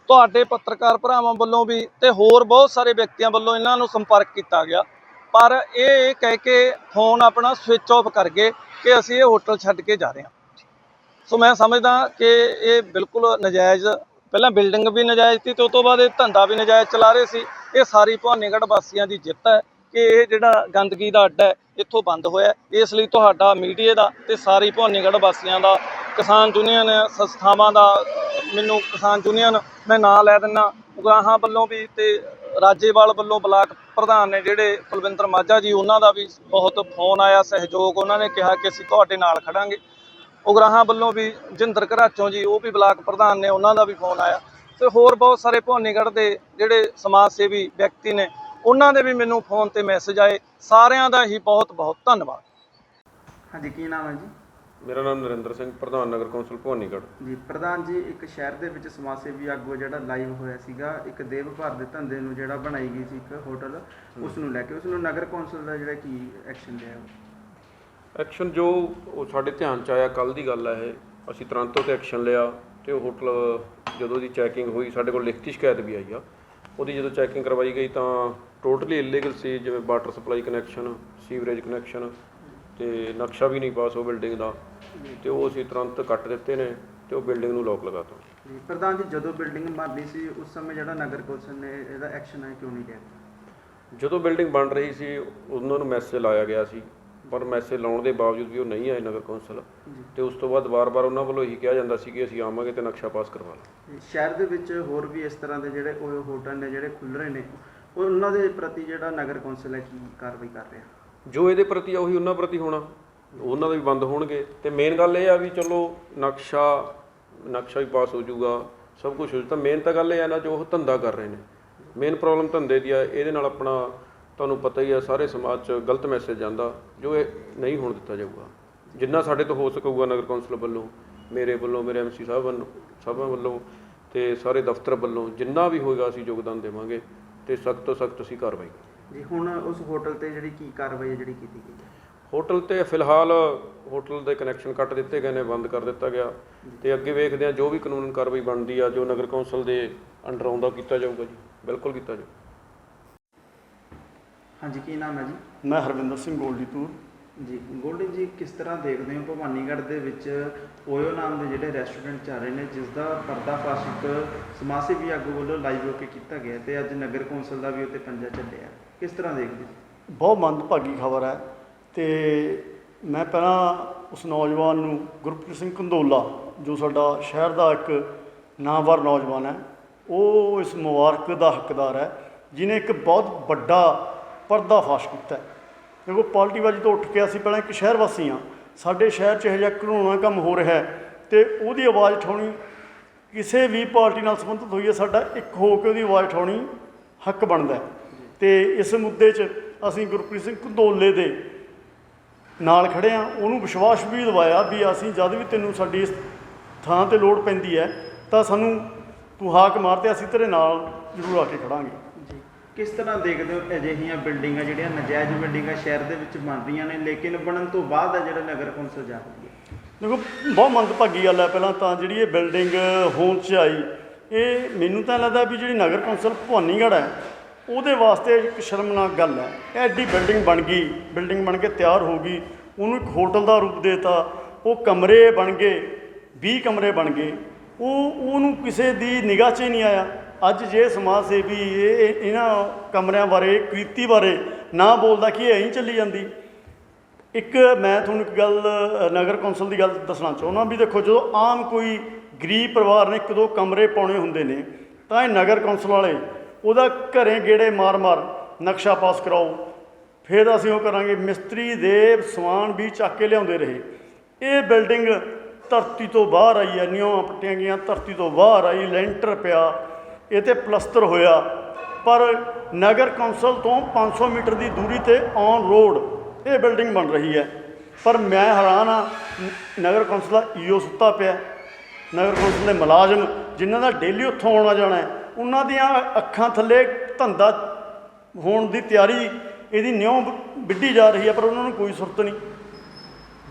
ਤੁਹਾਡੇ ਪੱਤਰਕਾਰ ਭਰਾਵਾਂ ਵੱਲੋਂ ਵੀ ਤੇ ਹੋਰ ਬਹੁਤ ਸਾਰੇ ਵਿਅਕਤੀਆਂ ਵੱਲੋਂ ਇਹਨਾਂ ਨੂੰ ਸੰਪਰਕ ਕੀਤਾ ਗਿਆ। ਪਰ ਇਹ ਇਹ ਕਹਿ ਕੇ ਫੋਨ ਆਪਣਾ ਸਵਿਚ ਆਫ ਕਰ ਗਏ ਕਿ ਅਸੀਂ ਇਹ ਹੋਟਲ ਛੱਡ ਕੇ ਜਾ ਰਹੇ ਹਾਂ। ਸੋ ਮੈਂ ਸਮਝਦਾ ਕਿ ਇਹ ਬਿਲਕੁਲ ਨਜਾਇਜ਼, ਪਹਿਲਾਂ ਬਿਲਡਿੰਗ ਵੀ ਨਜਾਇਜ਼ ਸੀ ਤੇ ਉਸ ਤੋਂ ਬਾਅਦ ਇਹ ਧੰਦਾ ਵੀ ਨਜਾਇਜ਼ ਚਲਾ ਰਹੇ ਸੀ। ਇਹ ਸਾਰੀ ਭਵਾਨੀਗੜ੍ਹ ਵਾਸੀਆਂ ਦੀ ਜਿੱਤ ਹੈ ਕਿ ਇਹ ਜਿਹੜਾ ਗੰਦਗੀ ਦਾ ਅੱਡਾ ਹੈ, ਇੱਥੋਂ ਬੰਦ ਹੋਇਆ ਇਸ ਲਈ ਤੁਹਾਡਾ ਮੀਡੀਆ ਦਾ ਤੇ ਸਾਰੀ ਭਵਾਨੀਗੜ੍ਹ ਵਾਸੀਆਂ ਦਾ, ਕਿਸਾਨ ਯੂਨੀਅਨ ਸੰਸਥਾਵਾਂ ਦਾ, ਮੈਨੂੰ ਕਿਸਾਨ ਯੂਨੀਅਨ ਮੈਂ ਨਾਂ ਲੈ ਦਿੰਦਾ ਉਗਰਾਹਾਂ ਵੱਲੋਂ ਵੀ ਤੇ ਰਾਜੇਵਾਲ ਵੱਲੋਂ ਬਲਾਕ ਪ੍ਰਧਾਨ ਨੇ ਜਿਹੜੇ ਕੁਲਵਿੰਦਰ ਮਾਝਾ ਜੀ, ਉਹਨਾਂ ਦਾ ਵੀ ਬਹੁਤ ਫੋਨ ਆਇਆ, ਸਹਿਯੋਗ ਉਹਨਾਂ ਨੇ ਕਿਹਾ ਕਿ ਅਸੀਂ ਤੁਹਾਡੇ ਨਾਲ ਖੜਾਂਗੇ। ਉਗਰਾਹਾਂ ਵੱਲੋਂ ਵੀ ਜਿੰਦਰ ਘਰਾਚੋਂ ਜੀ ਉਹ ਵੀ ਬਲਾਕ ਪ੍ਰਧਾਨ ਨੇ ਉਹਨਾਂ ਦਾ ਵੀ ਫੋਨ ਆਇਆ। ਤੇ ਹੋਰ ਬਹੁਤ ਸਾਰੇ ਭਵਾਨੀਗੜ੍ਹ ਦੇ ਜਿਹੜੇ ਸਮਾਜ ਸੇਵੀ ਵਿਅਕਤੀ ਨੇ ਉਹਨਾਂ ਦੇ ਵੀ ਮੈਨੂੰ ਫੋਨ ਤੇ ਮੈਸੇਜ ਆਏ। ਸਾਰਿਆਂ ਦਾ ਹੀ ਬਹੁਤ ਬਹੁਤ ਧੰਨਵਾਦ। ਹਾਂਜੀ ਕੀ ਨਾਮ ਹੈ ਜੀ? ਮੇਰਾ ਨਾਮ ਨਰਿੰਦਰ ਸਿੰਘ ਪ੍ਰਧਾਨ ਨਗਰ ਕੌਂਸਲ ਭਵਾਨੀਗੜ੍ਹ। ਜੀ ਪ੍ਰਧਾਨ ਜੀ ਇੱਕ ਸ਼ਹਿਰ ਦੇ ਵਿੱਚ ਸਮਾਜ ਸੇਵੀ ਆਗੂ ਜਿਹੜਾ ਲਾਈਵ ਹੋਇਆ ਸੀਗਾ ਇੱਕ ਦੇਵ ਭਰ ਦੇ ਧੰਦੇ ਨੂੰ ਜਿਹੜਾ ਬਣਾਈ ਗਈ ਸੀ ਇੱਕ ਹੋਟਲ ਉਸ ਨੂੰ ਲੈ ਕੇ ਉਸ ਨੂੰ ਨਗਰ ਕੌਂਸਲ ਦਾ ਜਿਹੜਾ ਕੀ ਐਕਸ਼ਨ ਲਿਆ? ਐਕਸ਼ਨ ਜੋ ਉਹ ਸਾਡੇ ਧਿਆਨ ਚ ਆਇਆ ਕੱਲ ਦੀ ਗੱਲ ਹੈ ਇਹ। ਅਸੀਂ ਤੁਰੰਤ ਉਹਤੇ ਐਕਸ਼ਨ ਲਿਆ ਤੇ ਉਹ ਹੋਟਲ ਜਦੋਂ ਦੀ ਚੈਕਿੰਗ ਹੋਈ ਸਾਡੇ ਕੋਲ ਲਿਖਤੀ ਸ਼ਿਕਾਇਤ ਵੀ ਆਈ ਆ। ਉਹਦੀ ਜਦੋਂ ਚੈਕਿੰਗ ਕਰਵਾਈ ਗਈ ਤਾਂ ਟੋਟਲੀ ਇਲੀਗਲ ਸੀ ਜਿਵੇਂ water supply connection sewerage connection ਤੇ ਨਕਸ਼ਾ ਵੀ ਨਹੀਂ ਪਾਸ ਉਹ ਬਿਲਡਿੰਗ ਦਾ। ਤੇ ਉਹ ਅਸੀਂ ਤੁਰੰਤ ਕੱਟ ਦਿੱਤੇ ਨੇ ਤੇ ਉਹ ਬਿਲਡਿੰਗ ਨੂੰ ਲੋਕ ਲਗਾਤਾ ਜੀ ਪ੍ਰਧਾਨ ਜੀ ਜਦੋਂ ਬਿਲਡਿੰਗ ਬਣਦੀ ਸੀ ਉਸ ਸਮੇਂ ਜਿਹੜਾ ਨਗਰ ਕੌਂਸਲ ਨੇ ਇਹਦਾ ਐਕਸ਼ਨ ਹੈ ਕਿਉਂ ਨਹੀਂ ਲਿਆ? ਜਦੋਂ ਬਿਲਡਿੰਗ ਬਣ ਰਹੀ ਸੀ ਉਹਨਾਂ ਨੂੰ ਮੈਸੇਜ ਲਾਇਆ ਗਿਆ ਸੀ। ਪਰ ਮੈਸੇਜ ਲਾਉਣ ਦੇ ਬਾਵਜੂਦ ਵੀ ਉਹ ਨਹੀਂ ਆਏ ਨਗਰ ਕੌਂਸਲ। ਤੇ ਉਸ ਤੋਂ ਬਾਅਦ ਵਾਰ-ਵਾਰ ਉਹਨਾਂ ਵੱਲੋਂ ਇਹੀ ਕਿਹਾ ਜਾਂਦਾ ਸੀ ਕਿ ਅਸੀਂ ਆਵਾਂਗੇ ਤੇ ਨਕਸ਼ਾ ਪਾਸ ਕਰਵਾ ਜੀ, ਸ਼ਹਿਰ ਦੇ ਵਿੱਚ ਹੋਰ ਵੀ ਇਸ ਤਰ੍ਹਾਂ ਦੇ ਜਿਹੜੇ ਉਹ ਹੋਟਲ ਨੇ ਜਿਹੜੇ ਖੁੱਲ ਰਹੇ ਨੇ ਉਹ ਉਹਨਾਂ ਦੇ ਪ੍ਰਤੀ ਜਿਹੜਾ ਨਗਰ ਕੌਂਸਲ ਹੈ ਕੀ ਕਾਰਵਾਈ ਕਰ ਰਿਹਾ? ਜੋ ਇਹਦੇ ਪ੍ਰਤੀ ਆ ਉਹੀ ਉਹਨਾਂ ਪ੍ਰਤੀ ਹੋਣਾ। ਉਹਨਾਂ ਦੇ ਵੀ ਬੰਦ ਹੋਣਗੇ। ਤੇ ਮੇਨ ਗੱਲ ਇਹ ਆ ਵੀ ਚਲੋ ਨਕਸ਼ਾ ਨਕਸ਼ਾ ਵੀ ਪਾਸ ਹੋ ਜਾਊਗਾ ਸਭ ਕੁਝ ਹੋ ਜੂ ਤਾਂ ਮੇਨ ਤਾਂ ਗੱਲ ਇਹ ਆ ਨਾ ਜੋ ਉਹ ਧੰਦਾ ਕਰ ਰਹੇ ਨੇ। ਮੇਨ ਪ੍ਰੋਬਲਮ ਧੰਦੇ ਦੀ ਆ ਇਹਦੇ ਨਾਲ ਆਪਣਾ ਤੁਹਾਨੂੰ ਪਤਾ ਹੀ ਆ ਸਾਰੇ ਸਮਾਜ 'ਚ ਗਲਤ ਮੈਸੇਜ ਜਾਂਦਾ ਜੋ ਇਹ ਨਹੀਂ ਹੋਣ ਦਿੱਤਾ ਜਾਊਗਾ। ਜਿੰਨਾ ਸਾਡੇ ਤੋਂ ਹੋ ਸਕੂਗਾ ਨਗਰ ਕੌਂਸਲ ਵੱਲੋਂ ਮੇਰੇ ਵੱਲੋਂ ਮੇਰੇ ਐਮਸੀ ਸਾਹਿਬ ਵੱਲੋਂ ਸਭਾ ਵੱਲੋਂ ਤੇ ਸਾਰੇ ਦਫ਼ਤਰ ਵੱਲੋਂ ਜਿੰਨਾ ਵੀ ਹੋਏਗਾ ਅਸੀਂ ਯੋਗਦਾਨ ਦੇਵਾਂਗੇ ਤੇ ਸਖਤ ਤੋਂ ਸਖਤ ਅਸੀਂ ਕਾਰਵਾਈ ਜੀ ਹੁਣ ਉਸ ਹੋਟਲ ਤੇ ਜਿਹੜੀ ਕੀ ਕਾਰਵਾਈ ਹੈ ਜਿਹੜੀ ਕੀਤੀ ਗਈ ਹੋਟਲ ਤੇ ਫਿਲਹਾਲ ਹੋਟਲ ਦੇ ਕਨੈਕਸ਼ਨ ਕੱਟ ਦਿੱਤੇ ਗਏ ਨੇ ਬੰਦ ਕਰ ਦਿੱਤਾ ਗਿਆ। ਤੇ ਅੱਗੇ ਵੇਖਦੇ ਆ ਜੋ ਵੀ ਕਾਨੂੰਨ ਕਾਰਵਾਈ ਬਣਦੀ ਆ ਜੋ ਨਗਰ ਕੌਂਸਲ ਦੇ ਅੰਡਰ ਆਉਂਦਾ ਕੀਤਾ ਜਾਊਗਾ ਜੀ। ਬਿਲਕੁਲ ਕੀਤਾ ਜਾਊ ਹਾਂਜੀ ਕੀ ਨਾਮ ਹੈ ਜੀ? ਮੈਂ ਹਰਵਿੰਦਰ ਸਿੰਘ ਗੋਲਡੀ ਤੂਰ ਜੀ ਗੋਲਡੀ ਜੀ ਕਿਸ ਤਰ੍ਹਾਂ ਦੇਖਦੇ ਹੋ ਭਵਾਨੀਗੜ੍ਹ ਦੇ ਵਿੱਚ ਓਯੋ ਨਾਮ ਦੇ ਜਿਹੜੇ ਰੈਸਟੋਰੈਂਟ ਚੱਲ ਰਹੇ ਨੇ ਜਿਸ ਦਾ ਪਰਦਾਫਾਸ਼ ਇੱਕ ਸਮਾਜ ਸੇਵੀ ਆਗੂ ਵੱਲੋਂ ਲਾਈਵ ਹੋ ਕੇ ਕੀਤਾ ਗਿਆ ਤੇ ਅੱਜ ਨਗਰ ਕੌਂਸਲ ਦਾ ਵੀ ਉੱਤੇ ਪੰਜਾ ਚੱਲਿਆ। ਕਿਸ ਤਰ੍ਹਾਂ ਦੇਖਦੇ? ਬਹੁਤ ਮੰਦਭਾਗੀ ਖਬਰ ਹੈ ਤੇ ਮੈਂ ਪਹਿਲਾਂ ਉਸ ਨੌਜਵਾਨ ਨੂੰ ਗੁਰਪ੍ਰੀਤ ਸਿੰਘ ਕੰਦੋਲਾ ਜੋ ਸਾਡਾ ਸ਼ਹਿਰ ਦਾ ਇੱਕ ਨਾਮਵਰ ਨੌਜਵਾਨ ਹੈ ਉਹ ਇਸ ਮੁਬਾਰਕ ਦਾ ਹੱਕਦਾਰ ਹੈ ਜਿਨੇ ਇੱਕ ਬਹੁਤ ਵੱਡਾ ਪਰਦਾਫਾਸ਼ ਕੀਤਾ। ਦੇਖੋ ਪਾਰਟੀਬਾਜ਼ੀ ਤੋਂ ਉੱਠ ਕੇ ਅਸੀਂ ਪਹਿਲਾਂ ਇੱਕ ਸ਼ਹਿਰ ਵਾਸੀ ਹਾਂ। ਸਾਡੇ ਸ਼ਹਿਰ 'ਚ ਇਹੋ ਜਿਹਾ ਘਿਨਾਉਣਾ ਕੰਮ ਹੋ ਰਿਹਾ ਹੈ ਤੇ ਉਹਦੀ ਆਵਾਜ਼ ਉਠਾਉਣੀ ਕਿਸੇ ਵੀ ਪਾਰਟੀ ਨਾਲ ਸੰਬੰਧਿਤ ਹੋਈ ਹੈ, ਸਾਡਾ ਇੱਕ ਹੋ ਕੇ ਉਹਦੀ ਆਵਾਜ਼ ਉਠਾਉਣੀ ਹੱਕ ਬਣਦਾ ਹੈ। ਤੇ ਇਸ ਮੁੱਦੇ 'ਚ ਅਸੀਂ ਗੁਰਪ੍ਰੀਤ ਸਿੰਘ ਕੰਦੋਲੇ ਦੇ ਨਾਲ ਖੜੇ ਆ ਉਹਨੂੰ ਵਿਸ਼ਵਾਸ ਵੀ ਦਿਵਾਇਆ ਵੀ ਅਸੀਂ ਜਦ ਵੀ ਤੈਨੂੰ ਸਾਡੀ ਇਸ ਥਾਂ ਤੇ ਲੋੜ ਪੈਂਦੀ ਹੈ, ਤਾਂ ਸਾਨੂੰ ਤੂੰ ਹਾਕ ਮਾਰ ਤੇ ਅਸੀਂ ਤੇਰੇ ਨਾਲ ਜ਼ਰੂਰ ਆ ਕੇ ਖੜਾਂਗੇ ਕਿਸ ਤਰ੍ਹਾਂ ਦੇਖਦੇ ਹੋ ਅਜਿਹੀਆਂ ਬਿਲਡਿੰਗਾਂ ਜਿਹੜੀਆਂ ਨਜਾਇਜ਼ ਬਿਲਡਿੰਗਾਂ ਸ਼ਹਿਰ ਦੇ ਵਿੱਚ ਬਣ ਰਹੀਆਂ ਨੇ, ਲੇਕਿਨ ਬਣਨ ਤੋਂ ਬਾਅਦ ਆ ਜਿਹੜਾ ਨਗਰ ਕੌਂਸਲ ਜਾ ਰਹੀ ਹੈ? ਦੇਖੋ, ਬਹੁਤ ਮੰਦਭਾਗੀ ਗੱਲ ਹੈ ਪਹਿਲਾਂ ਤਾਂ ਜਿਹੜੀ ਇਹ ਬਿਲਡਿੰਗ ਹੋਂਦ 'ਚ ਆਈ, ਇਹ ਮੈਨੂੰ ਤਾਂ ਲੱਗਦਾ ਵੀ ਜਿਹੜੀ ਨਗਰ ਕੌਂਸਲ ਭਵਾਨੀਗੜ੍ਹ ਹੈ, ਉਹਦੇ ਵਾਸਤੇ ਇੱਕ ਸ਼ਰਮਨਾਕ ਗੱਲ ਹੈ। ਐਡੀ ਬਿਲਡਿੰਗ ਬਣ ਗਈ, ਬਿਲਡਿੰਗ ਬਣ ਕੇ ਤਿਆਰ ਹੋ ਗਈ, ਉਹਨੂੰ ਇੱਕ ਹੋਟਲ ਦਾ ਰੂਪ ਦੇਤਾ, ਉਹ ਕਮਰੇ ਬਣ ਗਏ 20 ਕਮਰੇ ਬਣ ਗਏ, ਉਹ, ਉਹਨੂੰ ਕਿਸੇ ਦੀ ਨਿਗਾਹ 'ਚ ਹੀ ਨਹੀਂ ਆਇਆ। ਅੱਜ ਜੇ ਸਮਾਜ ਸੇਵੀ ਇਹ ਇਹਨਾਂ ਕਮਰਿਆਂ ਬਾਰੇ, ਕ੍ਰਿਤੀ ਬਾਰੇ ਨਾ ਬੋਲਦਾ ਕਿ ਇਹ ਐਂ ਚੱਲੀ ਜਾਂਦੀ। ਇੱਕ ਮੈਂ ਤੁਹਾਨੂੰ ਇੱਕ ਗੱਲ, ਨਗਰ ਕੌਂਸਲ ਦੀ ਗੱਲ ਦੱਸਣਾ ਚਾਹੁੰਦਾ ਵੀ ਦੇਖੋ ਜਦੋਂ ਆਮ ਕੋਈ ਗਰੀਬ ਪਰਿਵਾਰ ਨੇ ਇੱਕ ਦੋ ਕਮਰੇ ਪਾਉਣੇ ਹੁੰਦੇ ਨੇ, ਤਾਂ ਇਹ ਨਗਰ ਕੌਂਸਲ ਵਾਲੇ ਉਹਦਾ ਘਰੇ ਗੇੜੇ ਮਾਰ-ਮਾਰ ਨਕਸ਼ਾ ਪਾਸ ਕਰਾਓ। ਫਿਰ ਅਸੀਂ ਉਹ ਕਰਾਂਗੇ, ਮਿਸਤਰੀ ਦੇ ਸਮਾਨ ਵੀ ਚੱਕ ਕੇ ਲਿਆਉਂਦੇ ਰਹੇ। ਇਹ ਬਿਲਡਿੰਗ ਧਰਤੀ ਤੋਂ ਬਾਹਰ ਆਈ ਹੈ ਨਿਉਂ ਪੱਟੀਆਂ ਗਈਆਂ, ਧਰਤੀ ਤੋਂ ਬਾਹਰ ਆਈ, ਲੈਂਟਰ ਪਿਆ। ਇਹ ਤੇ ਪਲਸਤਰ ਹੋਇਆ। ਪਰ ਨਗਰ ਕੌਂਸਲ ਤੋਂ 500 ਮੀਟਰ ਦੀ ਦੂਰੀ ਤੇ ਔਨ ਰੋਡ ਇਹ ਬਿਲਡਿੰਗ ਬਣ ਰਹੀ ਹੈ। ਪਰ ਮੈਂ ਹੈਰਾਨ ਆ ਨਗਰ ਕੌਂਸਲ ਦਾ ਈਓ ਸੁੱਤਾ ਪਿਆ। ਨਗਰ ਕੌਂਸਲ ਦੇ ਮੁਲਾਜ਼ਮ ਜਿਨ੍ਹਾਂ ਦਾ ਡੇਲੀ ਉੱਥੋਂ ਆਉਣਾ ਜਾਣਾ ਉਹਨਾਂ ਦੀਆਂ ਅੱਖਾਂ ਥੱਲੇ ਧੰਦਾ ਹੋਣ ਦੀ ਤਿਆਰੀ, ਇਹਦੀ ਨਿਉ ਵਿੱਢੀ ਜਾ ਰਹੀ ਹੈ, ਪਰ ਉਹਨਾਂ ਨੂੰ ਕੋਈ ਸੁਰਤ ਨਹੀਂ।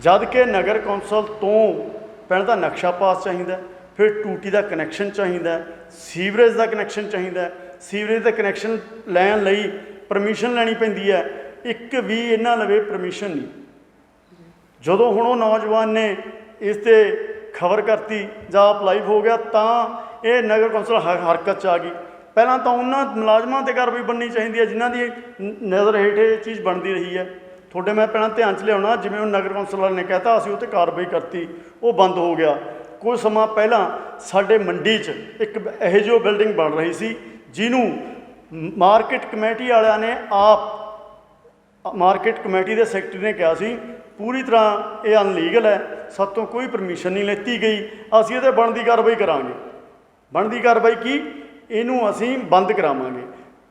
ਜਦ ਕਿ ਨਗਰ ਕੌਂਸਲ ਤੋਂ ਪਹਿਲਾਂ ਤਾਂ ਨਕਸ਼ਾ ਪਾਸ ਚਾਹੀਦਾ ਫਿਰ ਟੂਟੀ ਦਾ ਕਨੈਕਸ਼ਨ ਚਾਹੀਦਾ ਸੀਵਰੇਜ ਦਾ ਕਨੈਕਸ਼ਨ ਚਾਹੀਦਾ ਸੀਵਰੇਜ ਦਾ ਕਨੈਕਸ਼ਨ ਲੈਣ ਲਈ ਪਰਮਿਸ਼ਨ ਲੈਣੀ ਪੈਂਦੀ ਹੈ। ਇੱਕ ਵੀ ਇਹਨਾਂ ਲਵੇ ਪਰਮਿਸ਼ਨ ਨਹੀਂ। ਜਦੋਂ ਹੁਣ ਉਹ ਨੌਜਵਾਨ ਨੇ ਇਸ ਤੇ ਖਬਰ ਕਰਤੀ, ਜਾਂ ਅਪਲਾਈ ਹੋ ਗਿਆ, ਤਾਂ ਇਹ ਨਗਰ ਕੌਂਸਲ ਹ- ਹਰਕਤ 'ਚ ਆ ਗਈ। ਪਹਿਲਾਂ ਤਾਂ ਉਹਨਾਂ ਮੁਲਾਜ਼ਮਾਂ ਤੇ ਕਾਰਵਾਈ ਬਣਨੀ ਚਾਹੀਦੀ ਹੈ, ਜਿਨ੍ਹਾਂ ਦੀ ਨਜ਼ਰ ਹੇਠ ਇਹ ਚੀਜ਼ ਬਣਦੀ ਰਹੀ ਹੈ। ਤੁਹਾਡੇ ਮੈਂ ਪਹਿਲਾਂ ਧਿਆਨ 'ਚ ਲਿਆਉਣਾ, ਜਿਵੇਂ ਉਹ ਨਗਰ ਕੌਂਸਲ ਵਾਲੇ ਨੇ ਕਹਿਤਾ, ਅਸੀਂ ਉਹ ਤੇ ਕਾਰਵਾਈ ਕਰਤੀ, ਉਹ ਬੰਦ ਹੋ ਗਿਆ। ਕੁਝ ਸਮਾਂ ਪਹਿਲਾਂ ਸਾਡੇ ਮੰਡੀ 'ਚ ਇੱਕ ਇਹੋ ਜਿਹੀ ਬਿਲਡਿੰਗ ਬਣ ਰਹੀ ਸੀ, ਜਿਹਨੂੰ ਮਾਰਕੀਟ ਕਮੇਟੀ ਵਾਲਿਆਂ ਨੇ ਆਪ ਮਾਰਕੀਟ ਕਮੇਟੀ ਦੇ ਸੈਕਟਰੀ ਨੇ ਕਿਹਾ ਸੀ, ਪੂਰੀ ਤਰ੍ਹਾਂ ਇਹ ਅਨਲੀਗਲ ਹੈ ਸਾਤੋਂ ਕੋਈ ਪਰਮਿਸ਼ਨ ਨਹੀਂ ਲੈਤੀ ਗਈ, ਅਸੀਂ ਇਹਦੇ ਬਣਦੀ ਕਾਰਵਾਈ ਕਰਾਂਗੇ। ਬਣਦੀ ਕਾਰਵਾਈ ਕੀ? ਇਹਨੂੰ ਅਸੀਂ ਬੰਦ ਕਰਾਵਾਂਗੇ।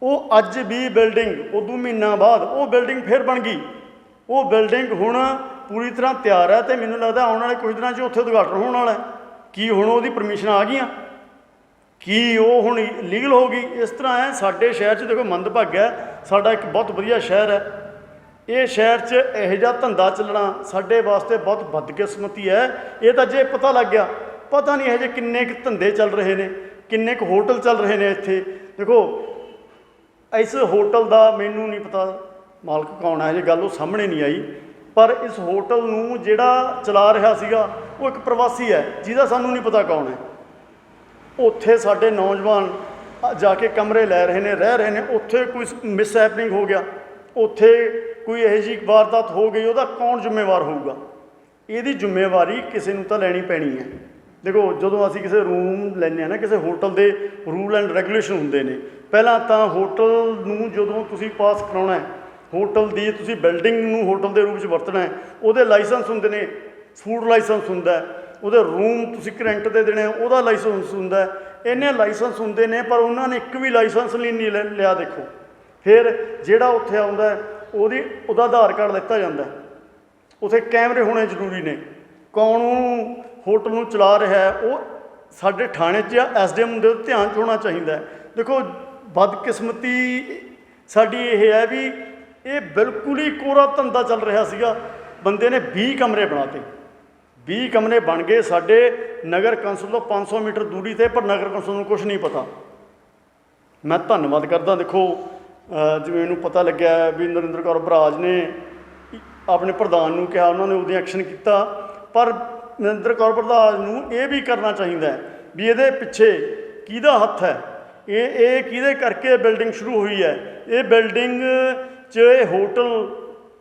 ਉਹ ਅੱਜ ਵੀ ਬਿਲਡਿੰਗ, ਉਦੋਂ ਮਹੀਨਾ ਬਾਅਦ ਉਹ ਬਿਲਡਿੰਗ ਫਿਰ ਬਣ ਗਈ। ਉਹ ਬਿਲਡਿੰਗ ਹੁਣ ਪੂਰੀ ਤਰ੍ਹਾਂ ਤਿਆਰ ਹੈ ਤੇ ਮੈਨੂੰ ਲੱਗਦਾ ਆਉਣ ਵਾਲੇ ਕੁਝ ਦਿਨਾਂ 'ਚ ਉੱਥੇ ਉਦਘਾਟਨ ਹੋਣ ਵਾਲਾ ਹੈ। ਕੀ ਹੁਣ ਉਹਦੀ ਪਰਮਿਸ਼ਨ ਆ ਗਈਆਂ? ਕੀ ਉਹ ਹੁਣ ਲੀਗਲ ਹੋ ਗਈ? ਇਸ ਤਰ੍ਹਾਂ ਹੈ, ਸਾਡੇ ਸ਼ਹਿਰ 'ਚ ਦੇਖੋ ਮੰਦਭਾਗਾ ਹੈ, ਸਾਡਾ ਇੱਕ ਬਹੁਤ ਵਧੀਆ ਸ਼ਹਿਰ ਹੈ। ਇਹ ਸ਼ਹਿਰ 'ਚ ਇਹੋ ਜਿਹਾ ਧੰਦਾ ਚੱਲਣਾ ਸਾਡੇ ਵਾਸਤੇ ਬਹੁਤ ਬਦਕਿਸਮਤੀ ਹੈ। ਇਹ ਤਾਂ ਜੇ ਪਤਾ ਲੱਗ ਗਿਆ, ਪਤਾ ਨਹੀਂ ਇਹੋ ਜਿਹੇ ਕਿੰਨੇ ਕੁ ਧੰਦੇ ਚੱਲ ਰਹੇ ਨੇ, ਕਿੰਨੇ ਕੁ ਹੋਟਲ ਚੱਲ ਰਹੇ ਨੇ ਇੱਥੇ। ਦੇਖੋ, ਇਸ ਹੋਟਲ ਦਾ ਮੈਨੂੰ ਨਹੀਂ ਪਤਾ ਮਾਲਕ ਕੌਣ ਹੈ, ਇਹ ਗੱਲ ਉਹ ਸਾਹਮਣੇ ਨਹੀਂ ਆਈ। ਪਰ ਇਸ ਹੋਟਲ ਨੂੰ ਜਿਹੜਾ ਚਲਾ ਰਿਹਾ ਸੀਗਾ, ਉਹ ਇੱਕ ਪ੍ਰਵਾਸੀ ਹੈ, ਜਿਹਦਾ ਸਾਨੂੰ ਨਹੀਂ ਪਤਾ ਕੌਣ ਹੈ। ਉੱਥੇ ਸਾਡੇ ਨੌਜਵਾਨ ਜਾ ਕੇ ਕਮਰੇ ਲੈ ਰਹੇ ਨੇ, ਰਹਿ ਰਹੇ ਨੇ, ਉੱਥੇ ਕੋਈ ਮਿਸਹੈਪਨਿੰਗ ਹੋ ਗਿਆ। ਉੱਥੇ ਕੋਈ ਇਹੋ ਜਿਹੀ ਵਾਰਦਾਤ ਹੋ ਗਈ, ਉਹਦਾ ਕੌਣ ਜ਼ਿੰਮੇਵਾਰ ਹੋਊਗਾ? ਇਹਦੀ ਜ਼ਿੰਮੇਵਾਰੀ ਕਿਸੇ ਨੂੰ ਤਾਂ ਲੈਣੀ ਪੈਣੀ ਹੈ। ਦੇਖੋ, ਜਦੋਂ ਅਸੀਂ ਕਿਸੇ ਰੂਮ ਲੈਂਦੇ ਆ ਨਾ, ਕਿਸੇ ਹੋਟਲ ਦੇ ਰੂਲ ਐਂਡ ਰੈਗੂਲੇਸ਼ਨ ਹੁੰਦੇ ਨੇ, ਪਹਿਲਾਂ ਤਾਂ ਹੋਟਲ ਨੂੰ ਜਦੋਂ ਤੁਸੀਂ ਪਾਸ ਕਰਾਉਣਾ ਹੈ ਹੋਟਲ ਦੀ ਤੁਸੀਂ ਬਿਲਡਿੰਗ ਨੂੰ ਹੋਟਲ ਦੇ ਰੂਪ ਵਿੱਚ ਵਰਤਣਾ ਹੈ, ਉਹਦੇ ਲਾਇਸੈਂਸ ਹੁੰਦੇ ਨੇ, ਫੂਡ ਲਾਇਸੈਂਸ ਹੁੰਦਾ ਉਹਦੇ ਰੂਮ ਤੁਸੀਂ ਰੈਂਟ ਤੇ ਦੇਣੇ ਉਹਦਾ ਲਾਇਸੈਂਸ ਹੁੰਦਾ ਹੈ, ਇੰਨੇ ਲਾਇਸੈਂਸ ਹੁੰਦੇ ਨੇ, ਪਰ ਉਹਨਾਂ ਨੇ ਇੱਕ ਵੀ ਲਾਇਸੈਂਸ ਨਹੀਂ ਨਹੀਂ ਲਿ- ਲਿਆ ਦੇਖੋ। ਫਿਰ ਜਿਹੜਾ ਉੱਥੇ ਆਉਂਦਾ ਉਹਦੀ, ਉਹਦਾ ਆਧਾਰ ਕਾਰਡ ਲਿੱਤਾ ਜਾਂਦਾ ਹੈ। ਉੱਥੇ ਕੈਮਰੇ ਹੋਣੇ ਜ਼ਰੂਰੀ ਨੇ। ਕੌਣ ਉਹ ਹੋਟਲ ਨੂੰ ਚਲਾ ਰਿਹਾ ਹੈ, ਉਹ ਸਾਡੇ ਥਾਣੇ 'ਚ ਜਾਂ ਐਸਡੀਐਮ ਦੇ ਧਿਆਨ 'ਚ ਹੋਣਾ ਚਾਹੀਦਾ ਦੇਖੋ, ਬਦਕਿਸਮਤੀ ਸਾਡੀ ਇਹ ਹੈ ਵੀ ਇਹ ਬਿਲਕੁਲ ਹੀ ਕੋਰਾ ਧੰਦਾ ਚੱਲ ਰਿਹਾ ਸੀਗਾ। ਬੰਦੇ ਨੇ 20 ਕਮਰੇ ਬਣਾਤੇ। 20 ਕਮਰੇ ਬਣ ਗਏ ਸਾਡੇ ਨਗਰ ਕੌਂਸਲ ਤੋਂ 500 ਮੀਟਰ ਦੂਰੀ ਤੇ, ਪਰ ਨਗਰ ਕੌਂਸਲ ਨੂੰ ਕੁਝ ਨਹੀਂ ਪਤਾ। ਮੈਂ ਧੰਨਵਾਦ ਕਰਦਾ। ਦੇਖੋ ਜਿਵੇਂ ਮੈਨੂੰ ਪਤਾ ਲੱਗਿਆ ਵੀ ਨਰਿੰਦਰ ਕੌਰ ਬਰਾਜ ਨੇ ਆਪਣੇ ਪ੍ਰਧਾਨ ਨੂੰ ਕਿਹਾ, ਉਹਨਾਂ ਨੇ ਉਹਦੇ ਐਕਸ਼ਨ ਕੀਤਾ। ਪਰ ਨਰਿੰਦਰ ਕੌਰ ਪ੍ਰਧਾਨ ਨੂੰ ਇਹ ਵੀ ਕਰਨਾ ਚਾਹੀਦਾ ਹੈ ਵੀ ਇਹਦੇ ਪਿੱਛੇ ਕਿਹਦਾ ਹੱਥ ਹੈ? ਇਹ ਇਹ ਕਿਹਦੇ ਕਰਕੇ ਬਿਲਡਿੰਗ ਸ਼ੁਰੂ ਹੋਈ ਹੈ? ਇਹ ਬਿਲਡਿੰਗ 'ਚ ਇਹ ਹੋਟਲ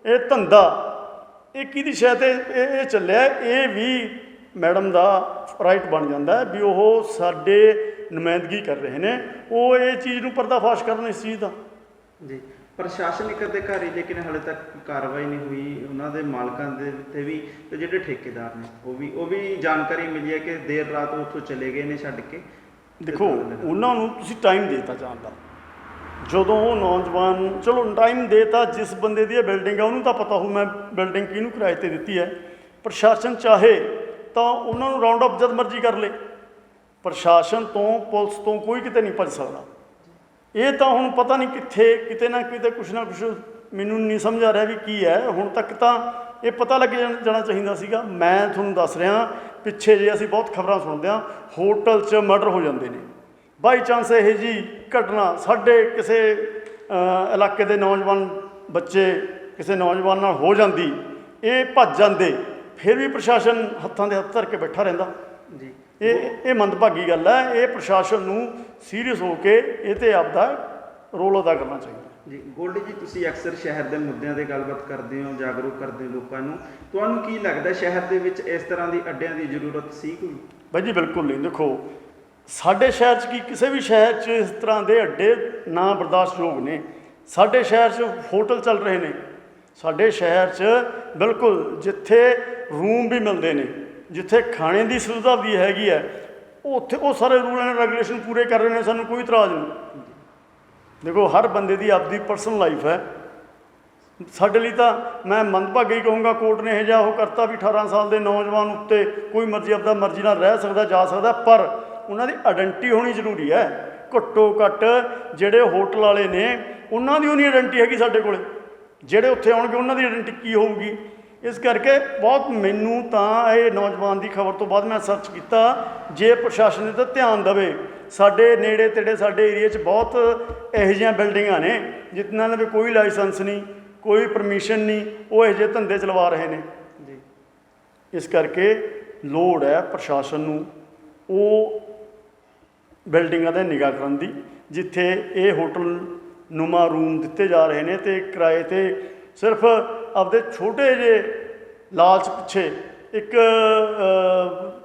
ਇਹ ਧੰਦਾ ਇਹ ਕਿਹਦੀ ਸ਼ਾਇਦ ਇਹ ਇਹ ਚੱਲਿਆ। ਇਹ ਵੀ ਮੈਡਮ ਦਾ ਰਾਈਟ ਬਣ ਜਾਂਦਾ ਵੀ ਉਹ ਸਾਡੇ ਨੁਮਾਇੰਦਗੀ ਕਰ ਰਹੇ ਨੇ ਉਹ ਇਹ ਚੀਜ਼ ਨੂੰ ਪਰਦਾਫਾਸ਼ ਕਰਨ ਇਸ ਚੀਜ਼ ਦਾ। ਜੀ ਪ੍ਰਸ਼ਾਸਨਿਕ ਅਧਿਕਾਰੀ ਲੇਕਿਨ ਹਾਲੇ ਤੱਕ ਕਾਰਵਾਈ ਨਹੀਂ ਹੋਈ ਉਹਨਾਂ ਦੇ ਮਾਲਕਾਂ ਦੇ ਉੱਤੇ ਵੀ ਤੇ ਜਿਹੜੇ ਠੇਕੇਦਾਰ ਨੇ ਉਹ ਵੀ ਉਹ ਵੀ ਜਾਣਕਾਰੀ ਮਿਲੀ ਹੈ ਕਿ ਦੇਰ ਰਾਤ ਉਹ ਉੱਥੋਂ ਚਲੇ ਗਏ ਨੇ ਛੱਡ ਕੇ। ਦੇਖੋ ਉਹਨਾਂ ਨੂੰ ਤੁਸੀਂ ਟਾਈਮ ਦੇਤਾ ਜਾਣ ਦਾ। ਜਦੋਂ ਉਹ ਨੌਜਵਾਨ, ਚਲੋ ਟਾਈਮ ਦੇਤਾ ਜਿਸ ਬੰਦੇ ਦੀ ਇਹ ਬਿਲਡਿੰਗ ਆ, ਉਹਨੂੰ ਤਾਂ ਪਤਾ ਹੋਊ ਮੈਂ ਬਿਲਡਿੰਗ ਕਿਹਨੂੰ ਕਿਰਾਏ ਤੇ ਦਿੱਤੀ ਹੈ। ਪ੍ਰਸ਼ਾਸਨ ਚਾਹੇ ਤਾਂ ਉਹਨਾਂ ਨੂੰ ਰਾਉਂਡ ਅਪ ਜਦ ਮਰਜ਼ੀ ਕਰ ਲੇ। ਪ੍ਰਸ਼ਾਸਨ ਤੋਂ, ਪੁਲਿਸ ਤੋਂ ਕੋਈ ਕਿਤੇ ਨਹੀਂ ਭੱਜ ਸਕਦਾ। ਇਹ ਤਾਂ ਹੁਣ ਪਤਾ ਨਹੀਂ ਕਿੱਥੇ, ਕਿਤੇ ਨਾ ਕਿਤੇ ਕੁਛ ਨਾ ਕੁਛ ਮੈਨੂੰ ਨਹੀਂ ਸਮਝ ਆ ਰਿਹਾ ਵੀ ਕੀ ਹੈ। ਹੁਣ ਤੱਕ ਤਾਂ ਇਹ ਪਤਾ ਲੱਗ ਜਾਣ- ਜਾਣਾ ਚਾਹੀਦਾ ਸੀਗਾ। ਮੈਂ ਤੁਹਾਨੂੰ ਦੱਸ ਰਿਹਾ, ਪਿੱਛੇ ਜੇ ਅਸੀਂ ਬਹੁਤ ਖਬਰਾਂ ਸੁਣਦੇ ਹਾਂ, ਹੋਟਲ 'ਚ ਮਰਡਰ ਹੋ ਜਾਂਦੇ ਨੇ। ਬਾਈ ਚਾਂਸ ਇਹ ਜੀ ਘਟਨਾ ਸਾਡੇ ਕਿਸੇ ਇਲਾਕੇ ਦੇ ਨੌਜਵਾਨ ਬੱਚੇ ਕਿਸੇ ਨੌਜਵਾਨ ਨਾਲ ਹੋ ਜਾਂਦੀ ਇਹ ਭੱਜ ਜਾਂਦੇ ਫਿਰ ਵੀ ਪ੍ਰਸ਼ਾਸਨ ਹੱਥਾਂ ਦੇ ਹੱਥ ਧਰ ਕੇ ਬੈਠਾ ਰਹਿੰਦਾ। ਜੀ। ਇਹ ਇਹ ਮੰਦਭਾਗੀ ਗੱਲ ਹੈ ਇਹ ਪ੍ਰਸ਼ਾਸਨ ਨੂੰ ਸੀਰੀਅਸ ਹੋ ਕੇ ਇਹ ਤੇ ਆਪਦਾ ਰੋਲ ਅਦਾ ਕਰਨਾ ਚਾਹੀਦਾ। ਜੀ ਗੋਲਡੀ ਜੀ ਤੁਸੀਂ ਅਕਸਰ ਸ਼ਹਿਰ ਦੇ ਮੁੱਦਿਆਂ ਤੇ ਗੱਲਬਾਤ ਕਰਦੇ ਹੋ ਜਾਗਰੂਕ ਕਰਦੇ ਹੋ ਲੋਕਾਂ ਨੂੰ। ਤੁਹਾਨੂੰ ਕੀ ਲੱਗਦਾ ਸ਼ਹਿਰ ਦੇ ਵਿੱਚ ਇਸ ਤਰ੍ਹਾਂ ਦੀ ਅੱਡਿਆਂ ਦੀ ਜ਼ਰੂਰਤ ਸੀ ਕੋਈ? ਬਾਈ ਜੀ ਬਿਲਕੁਲ ਨਹੀਂ। ਦੇਖੋ ਸਾਡੇ ਸ਼ਹਿਰ 'ਚ ਕੀ, ਕਿਸੇ ਵੀ ਸ਼ਹਿਰ 'ਚ ਇਸ ਤਰ੍ਹਾਂ ਦੇ ਅੱਡੇ ਨਾ ਬਰਦਾਸ਼ਤਯੋਗ ਨੇ। ਸਾਡੇ ਸ਼ਹਿਰ 'ਚ ਹੋਟਲ ਚੱਲ ਰਹੇ ਨੇ। ਸਾਡੇ ਸ਼ਹਿਰ 'ਚ ਬਿਲਕੁਲ ਜਿੱਥੇ ਰੂਮ ਵੀ ਮਿਲਦੇ ਨੇ, ਜਿੱਥੇ ਖਾਣੇ ਦੀ ਸੁਵਿਧਾ ਵੀ ਹੈਗੀ ਹੈ ਉਹ ਉੱਥੇ ਉਹ ਸਾਰੇ ਰੂਲ ਐਂਡ ਰੈਗੂਲੇਸ਼ਨ ਪੂਰੇ ਕਰ ਰਹੇ ਨੇ, ਸਾਨੂੰ ਕੋਈ ਇਤਰਾਜ਼ ਨਹੀਂ। ਦੇਖੋ, ਹਰ ਬੰਦੇ ਦੀ ਆਪਦੀ ਪਰਸਨਲ ਲਾਈਫ ਹੈ। ਸਾਡੇ ਲਈ ਤਾਂ ਮੈਂ ਮੰਦਭਾਗੀ ਕਹੂੰਗਾ, ਕੋਰਟ ਨੇ ਇਹ ਜਿਹਾ ਉਹ ਕਰਤਾ ਵੀ 18 ਸਾਲ ਦੇ ਨੌਜਵਾਨ ਉੱਤੇ ਕੋਈ ਮਰਜ਼ੀ ਆਪਦਾ ਮਰਜ਼ੀ ਨਾਲ ਰਹਿ ਸਕਦਾ, ਜਾ ਸਕਦਾ, ਪਰ ਉਹਨਾਂ ਦੀ ਆਇਡੈਂਟੀ ਹੋਣੀ ਜ਼ਰੂਰੀ ਹੈ। ਘੱਟੋ ਘੱਟ ਜਿਹੜੇ ਹੋਟਲ ਵਾਲੇ ਨੇ ਉਹਨਾਂ ਦੀ ਉਹਨੀ ਆਇਡੈਂਟੀ ਹੈਗੀ ਸਾਡੇ ਕੋਲੇ। ਜਿਹੜੇ ਉੱਥੇ ਆਉਣਗੇ ਉਹਨਾਂ ਦੀ ਆਇਡੈਂਟੀ ਕੀ ਹੋਊਗੀ? ਇਸ ਕਰਕੇ ਬਹੁਤ ਮੈਨੂੰ ਤਾਂ ਇਹ ਨੌਜਵਾਨ ਦੀ ਖਬਰ ਤੋਂ ਬਾਅਦ ਮੈਂ ਸਰਚ ਕੀਤਾ ਜੇ ਪ੍ਰਸ਼ਾਸਨ ਤਾਂ ਧਿਆਨ ਦੇਵੇ। ਸਾਡੇ ਨੇੜੇ ਤੇੜੇ ਸਾਡੇ ਏਰੀਆ 'ਚ ਬਹੁਤ ਇਹੋ ਜਿਹੀਆਂ ਬਿਲਡਿੰਗਾਂ ਨੇ ਜਿਨ੍ਹਾਂ ਦੇ ਕੋਈ ਲਾਇਸੈਂਸ ਨਹੀਂ ਕੋਈ ਪਰਮਿਸ਼ਨ ਨਹੀਂ ਉਹ ਇਹੋ ਜਿਹੇ ਧੰਦੇ ਚਲਵਾ ਰਹੇ ਨੇ। ਜੀ। ਇਸ ਕਰਕੇ ਲੋੜ ਹੈ ਪ੍ਰਸ਼ਾਸਨ ਨੂੰ ਉਹ ਬਿਲਡਿੰਗਾਂ ਤੇ ਨਿਗਾਹ ਕਰਨ ਦੀ, ਜਿੱਥੇ ਇਹ ਹੋਟਲ ਨੁਮਾ ਰੂਮ ਦਿੱਤੇ ਜਾ ਰਹੇ ਨੇ ਤੇ ਕਿਰਾਏ ਤੇ ਸਿਰਫ ਆਪਦੇ ਛੋਟੇ ਜਿਹੇ ਲਾਲਚ ਪਿੱਛੇ ਇੱਕ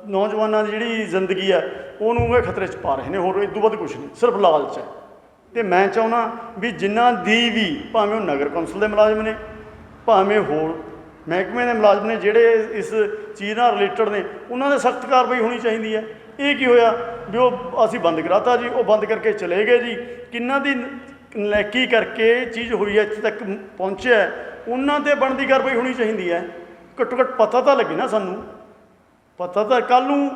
ਨੌਜਵਾਨਾਂ ਦੀ ਜਿਹੜੀ ਜ਼ਿੰਦਗੀ ਹੈ, ਉਹਨੂੰ ਇਹ ਖਤਰੇ 'ਚ ਪਾ ਰਹੇ ਨੇ, ਹੋਰ ਇਸ ਤੋਂ ਵੱਧ ਕੁਝ ਨਹੀਂ, ਸਿਰਫ ਲਾਲਚ ਹੈ। ਤੇ ਮੈਂ ਚਾਹੁੰਦਾ ਵੀ ਜਿਨ੍ਹਾਂ ਦੀ ਵੀ ਭਾਵੇਂ ਉਹ ਨਗਰ ਕੌਂਸਲ ਦੇ ਮੁਲਾਜ਼ਮ ਨੇ, ਭਾਵੇਂ ਹੋਰ ਮਹਿਕਮੇ ਦੇ ਮੁਲਾਜ਼ਮ ਨੇ, ਜਿਹੜੇ ਇਸ ਚੀਜ਼ ਨਾਲ ਰਿਲੇਟਡ ਨੇ, ਉਹਨਾਂ ਦੇ ਸਖਤ ਕਾਰਵਾਈ ਹੋਣੀ ਚਾਹੀਦੀ ਹੈ। ਇਹ ਕੀ ਹੋਇਆ ਵੀ ਉਹ ਅਸੀਂ ਬੰਦ ਕਰਾਤਾ ਜੀ, ਉਹ ਬੰਦ ਕਰਕੇ ਚਲੇ ਗਏ ਜੀ। ਕਿੰਨਾਂ ਦੀ ਨਲੈਕੀ ਕਰਕੇ ਚੀਜ਼ ਹੋਈ ਹੈ, ਇੱਥੇ ਤੱਕ ਪਹੁੰਚਿਆ ਉਹਨਾਂ ਤੇ ਬਣਦੀ ਕਾਰਵਾਈ ਹੋਣੀ ਚਾਹੀਦੀ ਹੈ। ਘੱਟੋ ਘੱਟ ਪਤਾ ਤਾਂ ਲੱਗੇ ਨਾ ਸਾਨੂੰ। ਪਤਾ ਤਾਂ ਕੱਲ ਨੂੰ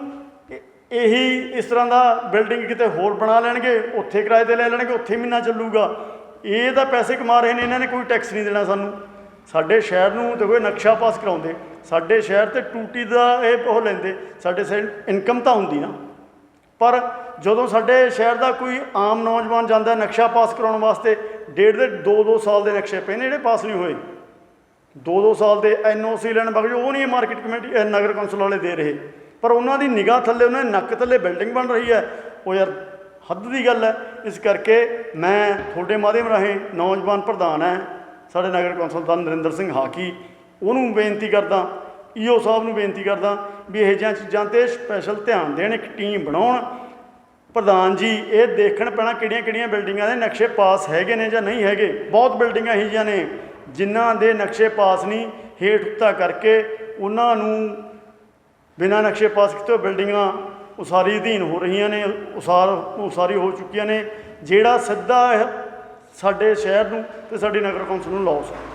ਇਹੀ ਇਸ ਤਰ੍ਹਾਂ ਦਾ ਬਿਲਡਿੰਗ ਕਿਤੇ ਹੋਰ ਬਣਾ ਲੈਣਗੇ, ਉੱਥੇ ਕਿਰਾਏ ਤੇ ਲੈ ਲੈਣਗੇ, ਉੱਥੇ ਮਹੀਨਾ ਚੱਲੂਗਾ। ਇਹ ਤਾਂ ਪੈਸੇ ਕਮਾ ਰਹੇ ਨੇ, ਇਹਨਾਂ ਨੇ ਕੋਈ ਟੈਕਸ ਨਹੀਂ ਦੇਣਾ ਸਾਨੂੰ। ਸਾਡੇ ਸ਼ਹਿਰ ਨੂੰ ਦੇਖੋ ਇਹ ਨਕਸ਼ਾ ਪਾਸ ਕਰਾਉਂਦੇ। ਸਾਡੇ ਸ਼ਹਿਰ ਤੇ ਟੂਟੀ ਦਾ ਇਹ ਉਹ ਲੈਂਦੇ, ਸਾਡੇ ਸਾਈਡ ਇਨਕਮ ਤਾਂ ਹੁੰਦੀ ਨਾ। ਪਰ ਜਦੋਂ ਸਾਡੇ ਸ਼ਹਿਰ ਦਾ ਕੋਈ ਆਮ ਨੌਜਵਾਨ ਜਾਂਦਾ ਨਕਸ਼ਾ ਪਾਸ ਕਰਾਉਣ ਵਾਸਤੇ, ਡੇਢ ਦੇ 2-2 ਸਾਲ ਦੇ ਨਕਸ਼ੇ ਪਏ ਨੇ ਜਿਹੜੇ ਪਾਸ ਨਹੀਂ ਹੋਏ। 2-2 ਸਾਲ ਦੇ ਐਨਓਸੀ ਲੈਣ ਬਗ ਜੋ ਉਹ ਨਹੀਂ ਮਾਰਕੀਟ ਕਮੇਟੀ ਨਗਰ ਕੌਂਸਲ ਵਾਲੇ ਦੇ ਰਹੇ। ਪਰ ਉਹਨਾਂ ਦੀ ਨਿਗਾਹ ਥੱਲੇ, ਉਹਨਾਂ ਦੇ ਨੱਕ ਥੱਲੇ ਬਿਲਡਿੰਗ ਬਣ ਰਹੀ ਹੈ। ਉਹ ਯਾਰ ਹੱਦ ਦੀ ਗੱਲ ਹੈ। ਇਸ ਕਰਕੇ ਮੈਂ ਤੁਹਾਡੇ ਮਾਧਿਅਮ ਰਾਹੀਂ ਨੌਜਵਾਨ ਪ੍ਰਧਾਨ ਹੈ, ਸਾਡੇ ਨਗਰ ਕੌਂਸਲ ਦਾ ਨਰਿੰਦਰ ਸਿੰਘ ਹਾਕੀ, ਉਹਨੂੰ ਬੇਨਤੀ ਕਰਦਾ ਈਓ ਸਾਹਿਬ ਨੂੰ ਬੇਨਤੀ ਕਰਦਾ ਵੀ ਇਹ ਜਿਹੀਆਂ ਚੀਜ਼ਾਂ ਤੇ ਸਪੈਸ਼ਲ ਧਿਆਨ ਦੇਣ, ਇੱਕ ਟੀਮ ਬਣਾਉਣ। ਪ੍ਰਧਾਨ ਜੀ, ਇਹ ਦੇਖਣ ਪੈਣਾ ਕਿਹੜੀਆਂ ਕਿਹੜੀਆਂ ਬਿਲਡਿੰਗਾਂ ਦੇ ਨਕਸ਼ੇ ਪਾਸ ਹੈਗੇ ਨੇ ਜਾਂ ਨਹੀਂ ਹੈਗੇ। ਬਹੁਤ ਬਿਲਡਿੰਗਾਂ ਇਹੋ ਜਿਹੀਆਂ ਨੇ, ਜਿਨ੍ਹਾਂ ਦੇ ਨਕਸ਼ੇ ਪਾਸ ਨਹੀਂ, ਹੇਠ ਉੱਤਾ ਕਰਕੇ ਉਹਨਾਂ ਨੂੰ ਬਿਨਾਂ ਨਕਸ਼ੇ ਪਾਸ ਕੀਤੇ ਹੋਏ ਬਿਲਡਿੰਗਾਂ ਉਸਾਰੀ ਅਧੀਨ ਹੋ ਰਹੀਆਂ ਨੇ, ਉਸਾਰ ਉਸਾਰੀ ਹੋ ਚੁੱਕੀਆਂ ਨੇ, ਜਿਹੜਾ ਸਿੱਧਾ ਸਾਡੇ ਸ਼ਹਿਰ ਨੂੰ ਤੇ ਸਾਡੀ ਨਗਰ ਕੌਂਸਲ ਨੂੰ ਲਾਸ ਹੈ